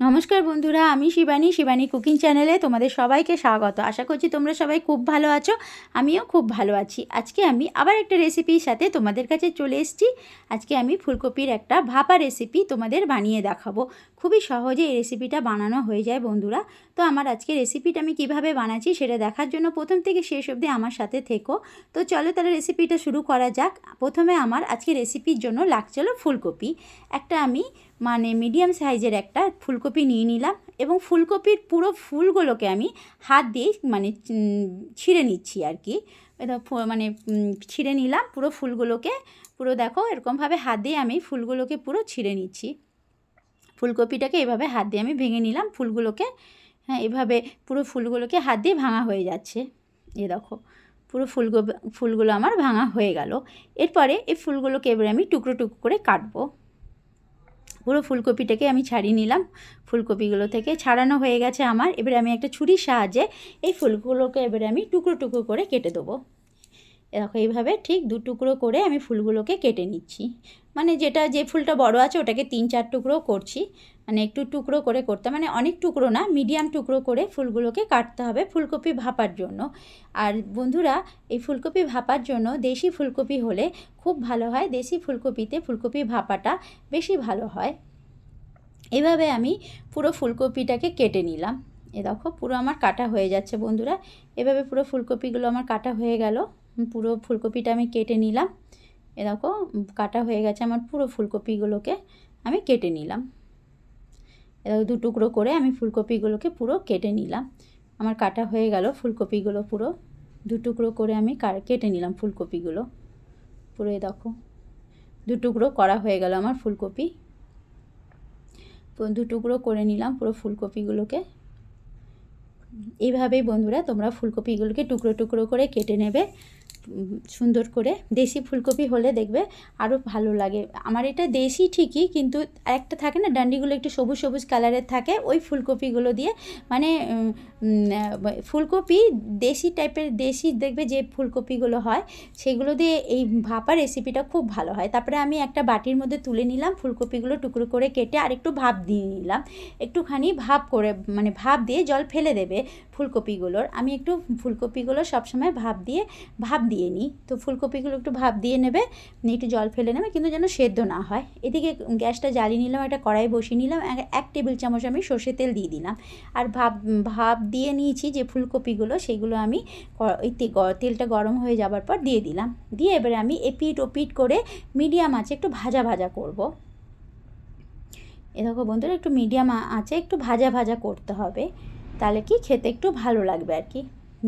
নমস্কার বন্ধুরা, আমি শিবানী শিবানী কুকিং চ্যানেলে তোমাদের সবাইকে স্বাগত। আশা করছি তোমরা সবাই খুব ভালো আছো, আমিও খুব ভালো আছি। আজকে আমি আবার একটা রেসিপির সাথে তোমাদের কাছে চলে এসেছি। আজকে আমি ফুলকপির একটা ভাপা রেসিপি তোমাদের বানিয়ে দেখাবো। খুবই সহজে এই রেসিপিটা বানানো হয়ে যায়, বন্ধুরা। তো আমার আজকে রেসিপিটা আমি কীভাবে বানাচ্ছি সেটা দেখার জন্য প্রথম থেকে শেষ অবধি আমার সাথে থেকো। তো চলো তাহলে রেসিপিটা শুরু করা যাক। প্রথমে আমার আজকে রেসিপির জন্য লাগছিল ফুলকপি। একটা আমি মানে মিডিয়াম সাইজের একটা ফুলকপি নিয়ে নিলাম এবং ফুলকপির পুরো ফুলগুলোকে আমি হাত দিয়ে মানে ছিঁড়ে নিচ্ছি আর কি। মানে ছিঁড়ে নিলাম পুরো ফুলগুলোকে। পুরো দেখো এরকমভাবে হাত দিয়ে আমি ফুলগুলোকে পুরো ছিঁড়ে নিচ্ছি। ফুলকপিটাকে এভাবে হাত দিয়ে আমি ভেঙে নিলাম, ফুলগুলোকে হ্যাঁ এভাবে পুরো ফুলগুলোকে হাত দিয়ে ভাঙা হয়ে যাচ্ছে। এ দেখো, পুরো ফুলগুলো ফুলগুলো আমার ভাঙা হয়ে গেল। এরপরে এই ফুলগুলোকে এবারে আমি টুকরো টুকরো করে কাটবো। পুরো ফুলকপিটাকে আমি ছাড়িয়ে নিলাম। ফুলকপিগুলো থেকে ছাড়ানো হয়ে গেছে আমার। এবারে আমি একটা ছুরির সাহায্যে এই ফুলগুলোকে এবারে আমি টুকরো টুকরো করে কেটে দেবো। দেখো, এইভাবে ঠিক দু টুকরো করে আমি ফুলগুলোকে কেটে নিচ্ছি। মানে যেটা, যে ফুলটা বড় আছে ওটাকে তিন চার টুকরো করছি। মানে একটু টুকরো করে করতে মানে অনেক টুকরো না, মিডিয়াম টুকরো করে ফুলগুলোকে কাটতে হবে ফুলকপি ভাপার জন্য। আর বন্ধুরা, এই ফুলকপি ভাপার জন্য দেশি ফুলকপি হলে খুব ভালো হয়। দেশি ফুলকপিতে ফুলকপি ভাপাটা বেশি ভালো হয়। এভাবে আমি পুরো ফুলকপিটাকে কেটে নিলাম। এ দেখো, পুরো আমার কাটা হয়ে যাচ্ছে বন্ধুরা। এভাবে পুরো ফুলকপিগুলো আমার কাটা হয়ে গেল। পুরো ফুলকপিটা আমি কেটে নিলাম। এ দেখো, কাটা হয়ে গেছে আমার পুরো ফুলকপিগুলোকে আমি কেটে নিলাম। এরকম দু টুকরো করে আমি ফুলকপিগুলোকে পুরো কেটে নিলাম। আমার কাটা হয়ে গেল ফুলকপিগুলো পুরো। দু টুকরো করে আমি কেটে নিলাম ফুলকপিগুলো। পুরো এ দেখো দু টুকরো করা হয়ে গেল আমার ফুলকপি। দু টুকরো করে নিলাম পুরো ফুলকপিগুলোকে। এইভাবেই বন্ধুরা তোমরা ফুলকপিগুলোকে টুকরো টুকরো করে কেটে নেবে। সুন্দর করে দেশি ফুলকপি হলে দেখবে আরও ভালো লাগে। আমার এটা দেশি ঠিকই, কিন্তু একটা থাকে না, ডান্ডিগুলো একটু সবুজ সবুজ কালারের থাকে, ওই ফুলকপিগুলো দিয়ে মানে ফুলকপি দেশি টাইপের, দেশি দেখবে যে ফুলকপিগুলো হয়, সেগুলো দিয়ে এই ভাপা রেসিপিটা খুব ভালো হয়। তারপরে আমি একটা বাটির মধ্যে তুলে নিলাম, ফুলকপিগুলো টুকরো করে কেটে আর একটু ভাপ দিয়ে নিলাম। একটুখানি ভাপ করে মানে ভাপ দিয়ে জল ফেলে দেবে ফুলকপিগুলোর। আমি একটু ফুলকপিগুলো সবসময় ভাপ দিয়ে, ভাপ দিয়ে নিই। তো ফুলকপিগুলো একটু ভাপ দিয়ে নেবে একটু জল ফেলে নেবে, কিন্তু যেন সেদ্ধ না হয়। এদিকে গ্যাসটা জ্বালিয়ে নিলাম, একটা কড়াই বসিয়ে নিলাম, এক টেবিল চামচ আমি সর্ষে তেল দিয়ে দিলাম। আর ভাপ ভাপ দিয়ে নিয়েছি যে ফুলকপিগুলো, সেগুলো আমি ওই তেলটা গরম হয়ে যাবার পর দিয়ে দিলাম। দিয়ে এবারে আমি এপিট ওপিট করে মিডিয়াম আছে একটু ভাজা ভাজা করব। এ দেখো বন্ধুরা, একটু মিডিয়াম আছে একটু ভাজা ভাজা করতে হবে। তাহলে কি খেতে একটু ভালো লাগবে আর কি।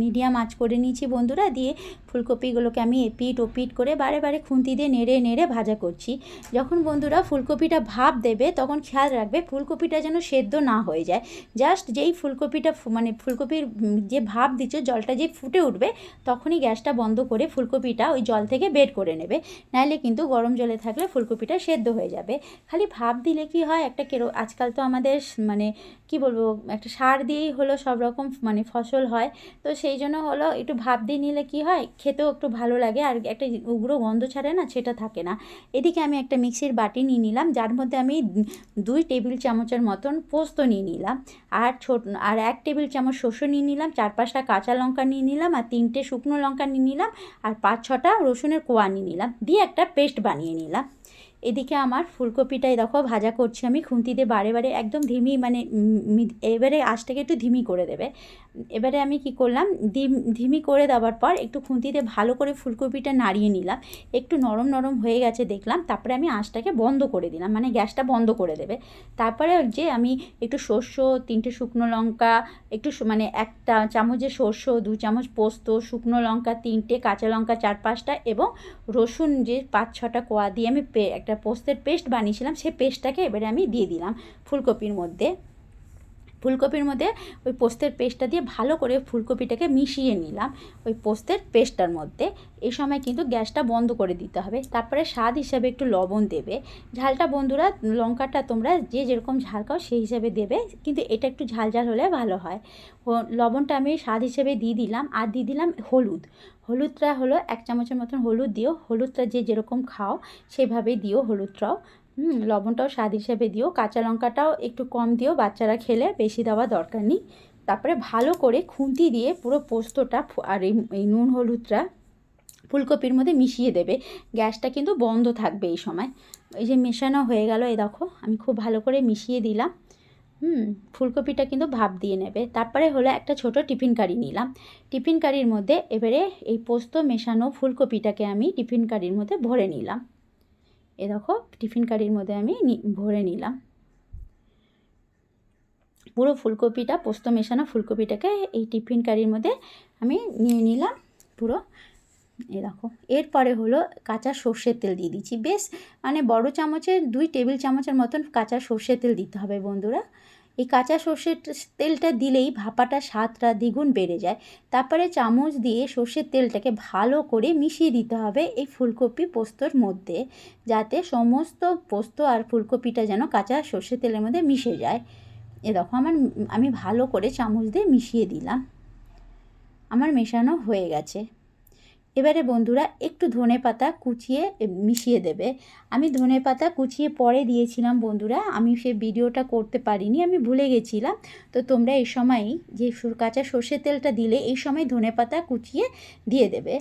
মিডিয়াম আঁচ করে নিয়েছি বন্ধুরা, দিয়ে ফুলকপিগুলোকে আমি এপিট ওপিট করে বারে বারে খুন্তি দিয়ে নেড়ে নেড়ে ভাজা করছি। যখন বন্ধুরা ফুলকপিটা ভাপ দেবে, তখন খেয়াল রাখবে ফুলকপিটা যেন সেদ্ধ না হয়ে যায়। জাস্ট যেই ফুলকপিটা মানে ফুলকপির যে ভাপ দিচ্ছ, জলটা যে ফুটে উঠবে, তখনই গ্যাসটা বন্ধ করে ফুলকপিটা ওই জল থেকে বের করে নেবে। নাহলে কিন্তু গরম জলে থাকলে ফুলকপিটা সেদ্ধ হয়ে যাবে। খালি ভাপ দিলে কি হয়, একটা কেরো, আজকাল তো আমাদের মানে কি বলব, একটা সার দিয়েই হলো সব রকম মানে ফসল হয়। তো সেই জন্য হলো একটু ভাপ দিয়ে নিলে কি হয়? খেতেও একটু ভালো লাগে আর একটা উগ্র গন্ধ ছাড়ে না, সেটা থাকে না। এদিকে আমি একটা মিক্সির বাটি নিয়ে নিলাম, যার মধ্যে আমি দুই টেবিল চামচের মতন পোস্ত নিয়ে নিলাম আর ছোট, আর এক টেবিল চামচ শস্য নিয়ে নিলাম, চার পাঁচটা কাঁচা লঙ্কা নিয়ে নিলাম আর তিনটে শুকনো লঙ্কা নিয়ে নিলাম আর পাঁচ ছটা রসুনের কোয়া নিয়ে নিলাম। দিয়ে একটা পেস্ট বানিয়ে নিলাম। এদিকে আমার ফুলকপিটাই দেখো, ভাজা করছি আমি। খুন্তিতে বারে বারে একদম ধিমি মানে এবারে আঁচটাকে একটু ধিমি করে দেবে। এবারে আমি কি করলাম, ধিমি করে দেওয়ার পর একটু খুন্তিতে ভালো করে ফুলকপিটা নাড়িয়ে নিলাম। একটু নরম নরম হয়ে গেছে দেখলাম, তারপরে আমি আঁচটাকে বন্ধ করে দিলাম মানে গ্যাসটা বন্ধ করে দেবে। তারপরে যে আমি একটু শস্য তিনটে শুকনো লঙ্কা, একটু মানে একটা চামচের শস্য দু চামচ পোস্ত, শুকনো লঙ্কা, তিনটে কাঁচা লঙ্কা চার পাঁচটা এবং রসুন যে পাঁচ ছটা কোয়া দিয়ে আমি একটা পোস্তের পেস্ট বানিয়েছিলাম সেই পেস্টটাকে এবারে আমি দিয়ে দিলাম ফুলকপির মধ্যে। ফুলকপির মধ্যে ওই পোস্তের পেস্টটা দিয়ে ভালো করে ফুলকপিটাকে মিশিয়ে নিলাম ওই পোস্তের পেস্টটার মধ্যে। এই সময় কিন্তু গ্যাসটা বন্ধ করে দিতে হবে। তারপরে স্বাদ হিসাবে একটু লবণ দেবে। ঝালটা বন্ধুরা, লঙ্কাটা তোমরা যে যেরকম ঝাল খাও সেই হিসাবে দেবে। কিন্তু এটা একটু ঝাল ঝাল হলে ভালো হয়। লবণটা আমি স্বাদ হিসেবে দিয়ে দিলাম। আর দিয়ে দিলাম হলুদ। হলুদটা হলো এক চামচের মতন হলুদ দিও। হলুদটা যে যেরকম খাও সেভাবেই দিও হলুদটাও হুম, লবণটাও স্বাদ হিসেবে দিও। কাঁচা লঙ্কাটাও একটু কম দিও, বাচ্চারা খেলে বেশি দেওয়া দরকার নেই। তারপরে ভালো করে খুন্তি দিয়ে পুরো পোস্তটা আর এই নুন হলুদটা ফুলকপির মধ্যে মিশিয়ে দেবে। গ্যাসটা কিন্তু বন্ধ থাকবে এই সময়। এই যে মেশানো হয়ে গেল এই দেখো, আমি খুব ভালো করে মিশিয়ে দিলাম। হুম, ফুলকপিটা কিন্তু ভাপ দিয়ে নেবে। তারপরে হলো একটা ছোট টিফিন কারি নিলাম। টিফিন কারির মধ্যে এবারে এই পোস্ত মেশানো ফুলকপিটাকে আমি টিফিন কারির মধ্যে ভরে নিলাম। এ দেখো, টিফিন কারির মধ্যে আমি ভরে নিলাম। পুরো ফুলকপিটা, পোস্ত মেশানো ফুলকপিটাকে এই টিফিন কারির মধ্যে আমি নিয়ে নিলাম পুরো। এ দেখো, এরপরে হলো কাঁচা সর্ষের তেল দিয়ে দিচ্ছি। বেশ মানে বড় চামচের, দুই টেবিল চামচের মতন কাঁচা সর্ষের তেল দিতে হবে বন্ধুরা। এই কাঁচা সর্ষের তেলটা দিলেই ভাপাটা স্বাদটা দ্বিগুণ বেড়ে যায়। তারপরে চামচ দিয়ে সর্ষের তেলটাকে ভালো করে মিশিয়ে দিতে হবে এই ফুলকপি পোস্তর মধ্যে, যাতে সমস্ত পোস্ত আর ফুলকপিটা যেন কাঁচা সর্ষের তেলের মধ্যে মিশে যায়। এ দেখো, আমার আমি ভালো করে চামচ দিয়ে মিশিয়ে দিলাম। আমার মেশানো হয়ে গেছে। এবারে বন্ধুরা একটু ধনে পাতা কুচিয়ে মিশিয়ে দেবে। আমি ধনে পাতা কুচিয়ে পরে দিয়েছিলাম বন্ধুরা। আমি সে ভিডিওটা করতে পারিনি, আমি ভুলে গেছিলাম। তো তোমরা এই সময়ই যে কাঁচা সর্ষের তেলটা দিলে এই সময় ধনে পাতা কুচিয়ে দিয়ে দেবে।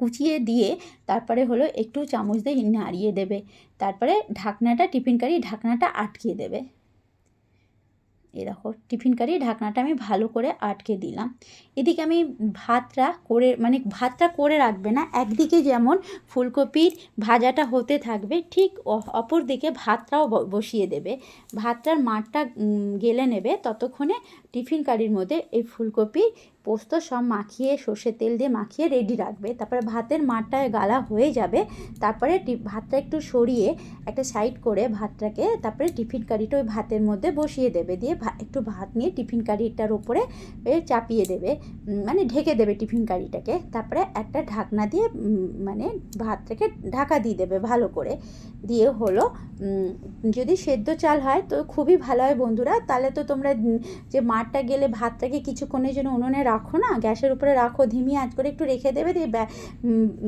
কুচিয়ে দিয়ে তারপরে হলো একটু চামচ দিয়ে নাড়িয়ে দেবে। তারপরে ঢাকনাটা, টিফিন কারি ঢাকনাটা আটকিয়ে দেবে। এই দেখো, টিফিন কারি ঢাকনাটা আমি ভালো করে আটকে দিলাম। এদিকে আমি ভাতটা করে মানে ভাতটা করে রাখবে না, একদিকে যেমন ফুলকপির ভাজাটা হতে থাকবে, ঠিক অপর দিকে ভাতটাও বসিয়ে দেবে। ভাতটার মাঠটা গেলে নেবে, ততক্ষণে টিফিন কারির মধ্যে এই ফুলকপি পোস্ত সব মাখিয়ে সর্ষের তেল দিয়ে মাখিয়ে রেডি রাখবে। তারপরে ভাতের মাঠটায় গালা হয়ে যাবে। তারপরে ভাতটা একটু সরিয়ে একটা সাইড করে ভাতটাকে তারপরে টিফিন কারিটা ওই ভাতের মধ্যে বসিয়ে দেবে। দিয়ে একটু ভাত নিয়ে টিফিন কারিটার ওপরে চাপিয়ে দেবে। মানে ঢেকে দেবে টিফিন কারিটাকে। তারপরে একটা ঢাকনা দিয়ে মানে ভাতটাকে ঢাকা দিয়ে দেবে ভালো করে। দিয়ে হলো যদি সেদ্ধ চাল হয় তো খুবই ভালো হয় বন্ধুরা। তাহলে তো তোমরা যে মাঠটা গেলে ভাতটাকে কিছুক্ষণের জন্য উনুনে রাখো না, গ্যাসের উপরে রাখো, ধিমি আঁচ করে একটু রেখে দেবে, দিয়ে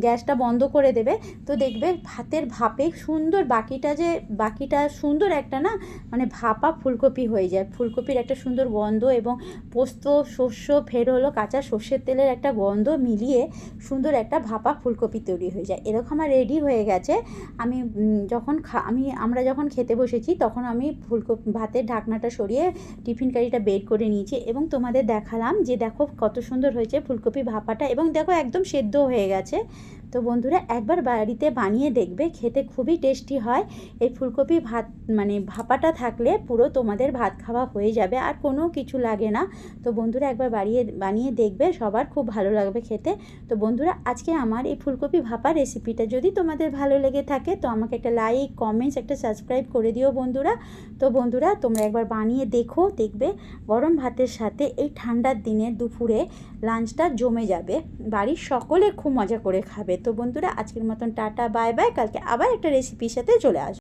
গ্যাসটা বন্ধ করে দেবে। তো দেখবে ভাতের ভাপে সুন্দর বাকিটা যে, বাকিটা সুন্দর একটা না মানে ভাপা ফুলকপি হয়ে যায়। ফুলকপির একটা সুন্দর গন্ধ এবং পোস্ত, শস্য ফের হলো কাঁচা সর্ষের তেলের একটা গন্ধ মিলিয়ে সুন্দর একটা ভাপা ফুলকপি তৈরি হয়ে যায়। এরকম আমার রেডি হয়ে গেছে। আমি যখন খা আমি, আমরা যখন খেতে বসেছি, তখন আমি ফুলকপি ভাতের ঢাকনাটা সরিয়ে টিফিন কারিটা বের করে নিয়েছি এবং তোমাদের দেখালাম যে দেখো কত সুন্দর হয়েছে ফুলকপি ভাপাটা এবং দেখো একদম সেদ্ধ হয়ে গেছে। তো বন্ধুরা একবার বাড়িতে বানিয়ে দেখবে, খেতে খুবই টেস্টি হয়। এই ফুলকপি ভাত মানে ভাপাটা থাকলে পুরো তোমাদের ভাত খাওয়া হয়ে যাবে আর কোনো কিছু লাগে না। তো বন্ধুরা একবার বাড়িয়ে, বানিয়ে দেখবে, সবার খুব ভালো লাগবে খেতে। তো বন্ধুরা আজকে আমার এই ফুলকপি ভাপা রেসিপিটা যদি তোমাদের ভালো লেগে থাকে, তো আমাকে একটা লাইক কমেন্টস একটা সাবস্ক্রাইব করে দিও বন্ধুরা। তো বন্ধুরা তোমরা একবার বানিয়ে দেখো, দেখবে গরম ভাতের সাথে এই ঠান্ডার দিনে দুপুরে লাঞ্চটা জমে যাবে। বাড়ির সকলে খুব মজা করে খাবে। তো বন্ধুরা, আজকের মতন টাটা বাই বাই কালকে আবার একটা রেসিপির সাথে চলে আসব।